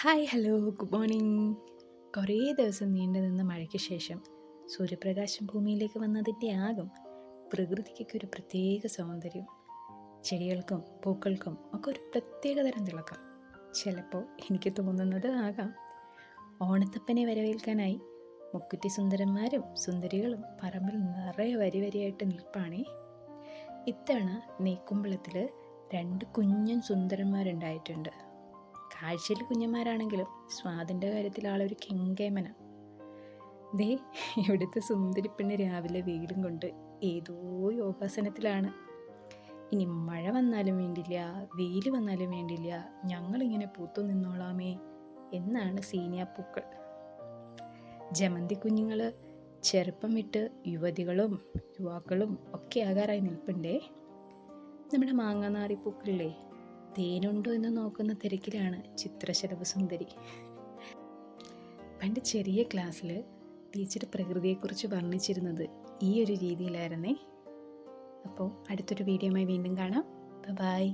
Hi hello good morning. കുറേ ദിവസം നീണ്ടു നിന്ന മഴയ്ക്ക് ശേഷം സൂര്യപ്രകാശം ഭൂമിയിലേക്ക് വന്നതിന്റെ ആകും പ്രകൃതിക്കൊക്കെ ഒരു പ്രത്യേക സൗന്ദര്യം. ചെടികൾക്കും പൂക്കൾക്കും ഒക്കെ ഒരു പ്രത്യേക തരം തിളക്കം. ചിലപ്പോൾ എനിക്ക് തോന്നുന്നത് ആകാം. ഓണത്തപ്പനെ വരവേൽക്കാനായി മുക്കുറ്റി സുന്ദരന്മാരും സുന്ദരികളും പറമ്പിൽ നിറയെ വരി വരിയായിട്ട് നിൽപ്പാണേ. ഇത്തവണ നെയ്ക്കുമ്പളത്തിൽ രണ്ട് കുഞ്ഞൻ സുന്ദരന്മാരുണ്ടായിട്ടുണ്ട്. കാഴ്ചയിൽ കുഞ്ഞന്മാരാണെങ്കിലും സ്വാദിന്റെ കാര്യത്തിൽ ആളൊരു കെങ്കേമന. ദേ ഇവിടുത്തെ സുന്ദരിപ്പിണ് രാവിലെ വീടും കൊണ്ട് ഏതോ യോഗാസനത്തിലാണ്. ഇനി മഴ വന്നാലും വേണ്ടില്ല വെയിൽ വന്നാലും വേണ്ടില്ല ഞങ്ങളിങ്ങനെ പൂത്തു നിന്നോളാമേ എന്നാണ് സീനിയ പൂക്കൾ. ജമന്തി കുഞ്ഞുങ്ങൾ ചെറുപ്പം വിട്ട് യുവതികളും യുവാക്കളും ഒക്കെ ആകാറായി നിൽപ്പുണ്ടേ. നമ്മുടെ മാങ്ങാനാറി പൂക്കളിലെ തേനുണ്ടോ എന്ന് നോക്കുന്ന തിരക്കിലാണ് ചിത്രശലഭ സുന്ദരി പണ്ട് ചെറിയ ക്ലാസ്സിൽ ടീച്ചർ പ്രകൃതിയെക്കുറിച്ച് വർണിച്ചിരുന്നത് ഈ ഒരു രീതിയിലായിരുന്നേ. അപ്പോൾ അടുത്തൊരു വീഡിയോയുമായി വീണ്ടും കാണാം. ബൈ